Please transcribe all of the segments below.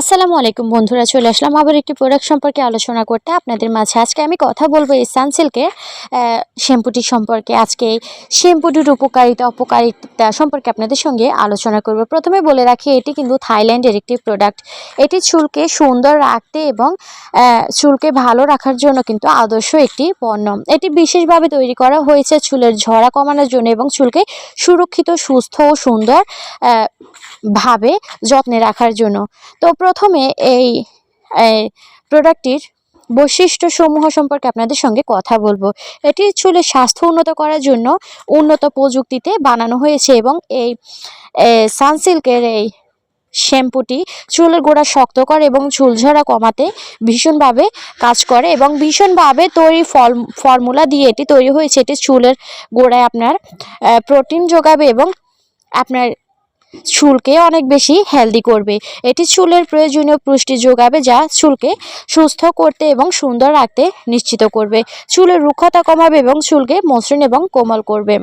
আসসালামু আলাইকুম বন্ধুরা, চলে আসলাম আবার একটি প্রোডাক্ট সম্পর্কে আলোচনা করতে। আপনাদের মাঝে আজকে আমি কথা বলব এই সানসিল্কের শ্যাম্পুটি সম্পর্কে। আজকে এই শ্যাম্পুটির উপকারিতা, অপকারিতা সম্পর্কে আপনাদের সঙ্গে আলোচনা করব। প্রথমে বলে রাখি, এটি কিন্তু থাইল্যান্ডের একটি প্রোডাক্ট এটি চুলকে সুন্দর রাখতে এবং চুলকে ভালো রাখার জন্য কিন্তু আদর্শ একটি পণ্য। এটি বিশেষভাবে তৈরি করা হয়েছে চুলের ঝরা কমানোর জন্য এবং চুলকে সুরক্ষিত, সুস্থ ও সুন্দর ভাবে যত্নে রাখার জন্য। তো প্রথমে এই প্রোডাক্টটির বৈশিষ্ট্য সমূহ সম্পর্কে আপনাদের সঙ্গে কথা বলব। এটি চুলের স্বাস্থ্য উন্নত করার জন্য উন্নত প্রযুক্তিতে বানানো হয়েছে এবং এই সানসিল্কের এই শ্যাম্পুটি চুলের গোড়া শক্ত করে এবং চুল ঝরা কমাতে ভীষণভাবে কাজ করে এবং ভীষণভাবে তৈরি ফল, ফর্মুলা দিয়ে এটি তৈরি হয়েছে। এটি চুলের গোড়ায় আপনার প্রোটিন যোগাবে এবং আপনার চুলকে অনেক বেশি হেলদি করবে। এটি চুলের প্রয়োজনীয় পুষ্টি যোগাবে যা চুলকে সুস্থ করতে এবং সুন্দর রাখতে নিশ্চিত করবে। চুলের রুক্ষতা কমাবে এবং চুলকে মসৃণ এবং কোমল করবে।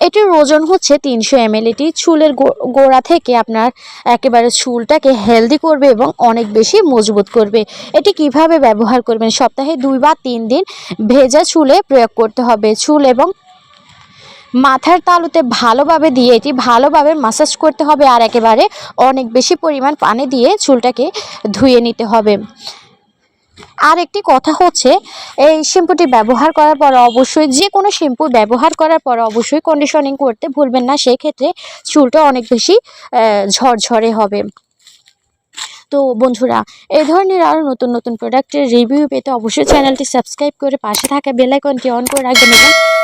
এটির ওজন হচ্ছে তিনশো এমএল এটি চুলের গোড়া থেকে আপনার একেবারে চুলটাকে হেলদি করবে এবং অনেক বেশি মজবুত করবে। এটি কীভাবে ব্যবহার করবেন? সপ্তাহে দুই বা তিন দিন ভেজা চুলে প্রয়োগ করতে হবে। চুল এবং মাথার তালুতে ভালোভাবে দিয়ে এটি ভালোভাবে মাসাজ করতে হবে আর একেবারে অনেক বেশি পরিমাণ পানি দিয়ে চুলটাকে ধুয়ে নিতে হবে। আর একটি কথা হচ্ছে, এই শ্যাম্পুটি ব্যবহার করার পর অবশ্যই, যে কোনো শ্যাম্পু ব্যবহার করার পর অবশ্যই কন্ডিশনিং করতে ভুলবেন না সেই ক্ষেত্রে চুলটা অনেক বেশি ঝরঝরে হবে। তো বন্ধুরা এই ধরনের আরও নতুন নতুন প্রোডাক্টের রিভিউ পেতে অবশ্যই চ্যানেলটি সাবস্ক্রাইব করে পাশে থাকা বেল আইকনটি অন করে রাখবেন এবং